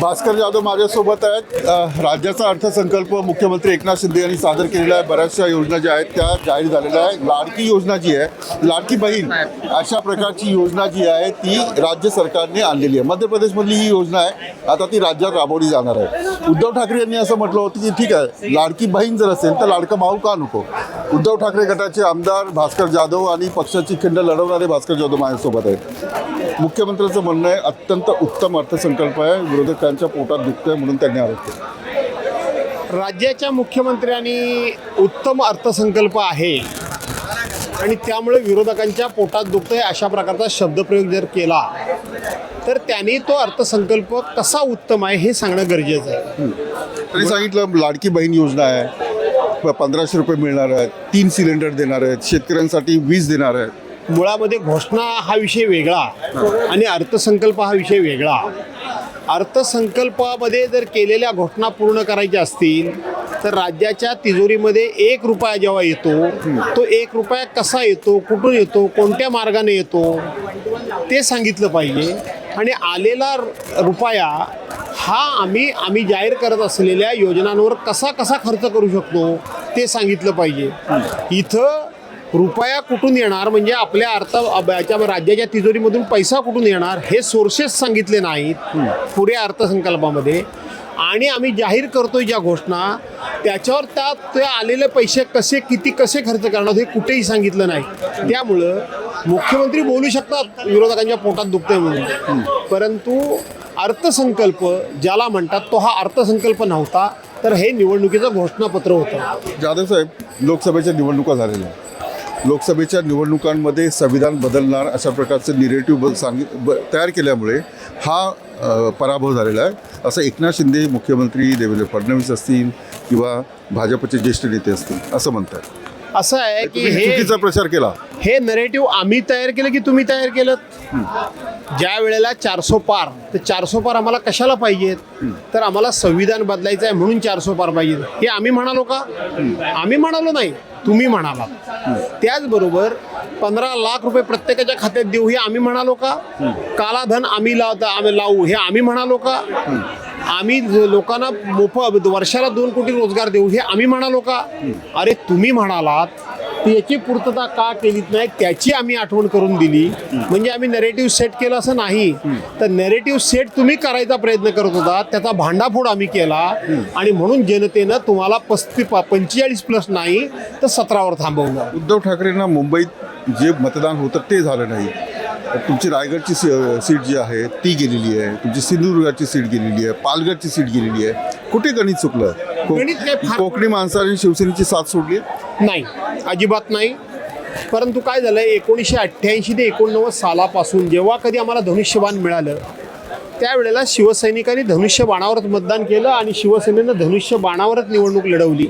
भास्कर जाधव. माझ्यासोबत आहेत. राज्याचा अर्थसंकल्प मुख्यमंत्री एकनाथ शिंदे यांनी सादर केलेला आहे. बऱ्याचशा योजना ज्या आहेत त्या जाहीर झालेल्या आहे लाडकी योजना जी आहे लाडकी बहीण अशा प्रकारची योजना जी आहे ती राज्य सरकारने आणलेली आहे. मध्य प्रदेशमधली ही योजना आहे. आता ती राज्यात राबवली जाणार आहे. उद्धव ठाकरे यांनी असं म्हटलं होतं की ठीक आहे लाडकी बहीण जर असेल तर लाडका भाऊ का नको? उद्धव ठाकरे गटाचे आमदार भास्कर जाधव आणि पक्षाची खिंड लढवणारे भास्कर जाधव माझ्यासोबत आहेत. मुख्यमंत्र्यांचं म्हणणं आहे अत्यंत उत्तम अर्थसंकल्प आहे विरोधकांच्या पोटात दुखतंय म्हणून त्यांनी आरोप केला. राज्याच्या मुख्यमंत्र्यांनी उत्तम अर्थसंकल्प आहे. आणि त्यामुळे विरोधकांच्या पोटात दुखतंय अशा प्रकारचा शब्दप्रयोग जर केला तर त्यांनी तो अर्थसंकल्प कसा उत्तम आहे हे सांगणं गरजेचं आहे. त्यांनी सांगितलं लाडकी बहीण योजना आहे पंधराशे रुपये मिळणार आहेत तीन सिलेंडर देणार आहेत शेतकऱ्यांसाठी वीज देणार आहेत. मुळामध्ये घोषणा हा विषय वेगळा आणि अर्थसंकल्प हा विषय वेगळा. अर्थसंकल्पामध्ये जर केलेल्या घोषणा पूर्ण करायच्या असतील तर राज्याच्या तिजोरीमध्ये एक रुपया जेव्हा येतो तो एक रुपया कसा येतो कुठून येतो कोणत्या मार्गाने येतो ते सांगितलं पाहिजे. आणि आलेला रुपया हा आम्ही आम्ही जाहीर करत असलेल्या योजनांवर कसा कसा खर्च करू शकतो ते सांगितलं पाहिजे. इथं रुपया कुठून येणार म्हणजे आपल्या अर्थ याच्या राज्याच्या तिजोरीमधून पैसा कुठून येणार हे सोर्सेस सांगितले नाहीत पुढे अर्थसंकल्पामध्ये. आणि आम्ही जाहीर करतोय ज्या घोषणा त्याच्यावर त्या ते आलेले पैसे कसे किती कसे खर्च करणार हे कुठेही सांगितलं नाही. त्यामुळं मुख्यमंत्री बोलू शकतात विरोधकांच्या पोटात दुखतंय म्हणून. परंतु अर्थसंकल्प ज्याला म्हणतात तो हा अर्थसंकल्प नव्हता तर हे निवडणुकीचं घोषणापत्र होतं. जाधव साहेब लोकसभेच्या निवडणुका झालेल्या लोकसभेच्या निवडणुकांमध्ये संविधान बदलणार अशा प्रकारचं निरेटिव्ह सांगित ब तयार केल्यामुळे हा पराभव झालेला आहे. असं एकनाथ शिंदे मुख्यमंत्री देवेंद्र फडणवीस असतील किंवा भाजपचे ज्येष्ठ नेते असतील असं म्हणतात. असं आहे की तुम्ही हे चुकीचा प्रचार केला. हे नरेटिव्ह आम्ही तयार केलं की तुम्ही तयार केलं ज्या वेळेला चारसो पार तर चारसो पार आम्हाला कशाला पाहिजेत? तर आम्हाला संविधान बदलायचं आहे म्हणून चारसो पार पाहिजे हे आम्ही म्हणालो का? आम्ही म्हणालो नाही तुम्ही म्हणाला. त्याचबरोबर पंधरा लाख रुपये प्रत्येकाच्या खात्यात देऊ हे आम्ही म्हणालो का? कालाधन आम्ही लावता आम्ही लावू हे आम्ही म्हणालो का? आम्ही लोकांना मोफत वर्षाला दोन कोटी रोजगार देऊ हे आम्ही म्हणालो का? अरे तुम्ही म्हणालात त्याची पूर्तता का केलीच नाही त्याची आम्ही आठवण करून दिली. म्हणजे आम्ही नेरेटिव्ह सेट केलं असं नाही. तर नेरेटिव्ह सेट तुम्ही करायचा प्रयत्न करत होता त्याचा भांडाफोड आम्ही केला. आणि म्हणून जनतेनं तुम्हाला पस्ती पंचेचाळीस प्लस नाही तर सतरावर थांबवलं. उद्धव ठाकरेंना मुंबईत जे मतदान होतं ते झालं नाही. तुमची रायगडची सीट जी आहे ती गेलेली आहे. तुमची सिंधुदुर्गाची सीट गेलेली आहे पालघरची सीट गेलेली आहे. कुठे गणित चुकलं? को- गणित काय फार- कोकणी माणसाने शिवसेनेची साथ सोडली? नाही. अजिबात नाही. परंतु काय झालं एकोणीसशे अठ्ठ्याऐंशी ते एकोणनव्वद सालापासून जेव्हा कधी आम्हाला धनुष्यबाण मिळालं त्यावेळेला शिवसैनिकांनी धनुष्य बाणावरच मतदान केलं आणि शिवसेनेनं धनुष्य बाणावरच निवडणूक लढवली.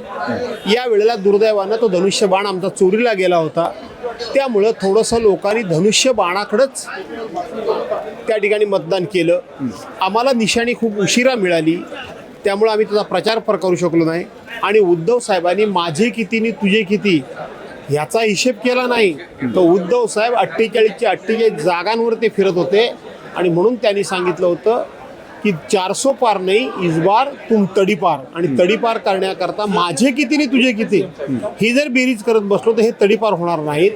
या वेळेला दुर्दैवानं तो धनुष्य बाण आमचा चोरीला गेला होता. त्यामुळं थोडंसं लोकांनी धनुष्य बाणाकडंच त्या ठिकाणी मतदान केलं. आम्हाला निशाणी खूप उशिरा मिळाली. त्यामुळं आम्ही त्याचा प्रचार पर करू शकलो नाही. आणि उद्धव साहेबांनी माझे किती नि तुझे किती ह्याचा हिशेब केला नाही. तर उद्धव साहेब अठ्ठेचाळीसच्या अठ्ठेचाळीस जागांवर ते फिरत होते. आणि म्हणून त्यांनी सांगितलं होतं की चारसो पार नाही इस बार तुम तडीपार आणि तडीपार करण्याकरता माझे किती नाही तुझे किती? ही जर बेरीज करत बसलो तर हे तडीपार होणार नाहीत.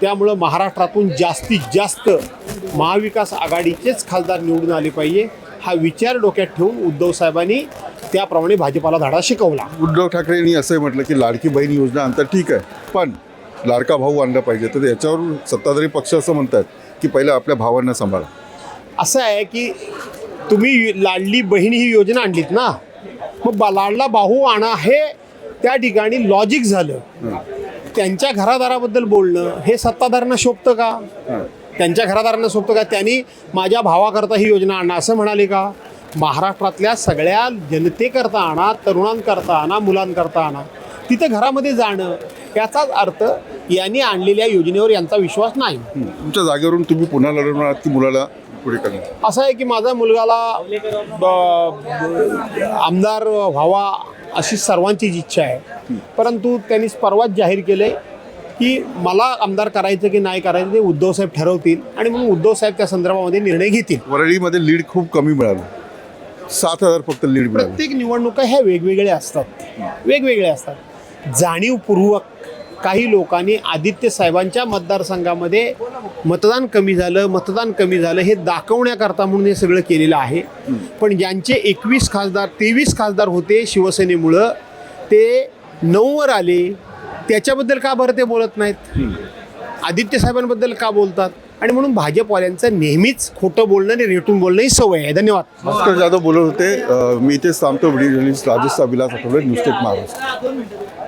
त्यामुळं महाराष्ट्रातून जास्तीत जास्त महाविकास आघाडीचेच खासदार निवडून आले पाहिजे. हा विचार डोक्यात ठेवून उद्धव साहेबांनी त्याप्रमाणे भाजपाला धडा शिकवला. उद्धव ठाकरेंनी असं म्हटलं की लाडकी बहीण योजना आणतात ठीक आहे पण लाडका भाऊ आणला पाहिजे. तर याच्यावर सत्ताधारी पक्ष असं म्हणतात की पहिलं आपल्या भावांना सांभाळा. असं आहे की तुम्ही लाडली बहीण ही योजना आणलीत ना मग बा- लाडला भाऊ आणा हे त्या ठिकाणी लॉजिक झालं. त्यांच्या घरादाराबद्दल बोलणं हे सत्ताधाऱ्यांना शोभतं का? त्यांच्या घरादारांना शोभतं का? त्यांनी माझ्या भावाकरता ही योजना आणा असं म्हणाले का? महाराष्ट्रातल्या सगळ्या जनतेकरता आणा तरुणांकरता आणा मुलांकरता आणा तिथं घरामध्ये जाणं याचाच अर्थ यांनी आणलेल्या योजनेवर यांचा विश्वास नाही. तुमच्या जागेवरून तुम्ही पुन्हा लढवणार की मुलाला पुढे करणार? असं आहे की माझा मुलगाला आमदार व्हावा अशी सर्वांचीच इच्छा आहे. परंतु त्यांनी परवाच जाहीर केलं की मला आमदार करायचं की नाही करायचं ते उद्धव साहेब ठरवतील आणि म्हणून उद्धव साहेब त्या संदर्भामध्ये निर्णय घेतील. वरळीमध्ये लीड खूप कमी मिळालं. सात हजार फक्त लीड मिळालं. प्रत्येक निवडणुका ह्या वेगवेगळ्या असतात. वेगवेगळ्या असतात. जाणीवपूर्वक काही लोकांनी आदित्य साहेबांच्या मतदारसंघामध्ये मतदान कमी झालं मतदान कमी झालं हे दाखवण्याकरता म्हणून हे सगळं केलेलं आहे. पण ज्यांचे एकवीस खासदार तेवीस खासदार होते शिवसेनेमुळं ते नऊवर आले. त्याच्याबद्दल का बरं ते बोलत नाहीत? आदित्य साहेबांबद्दल का बोलतात? आणि म्हणून भाजपवाल्यांचं नेहमीच खोटं बोलणं आणि रेटून बोलणं ही सवय आहे. धन्यवाद. भास्कर जाधव बोलत होते मी इथेच थांबतो video journalist Rajesh Abhilash Athawale news Maharashtra.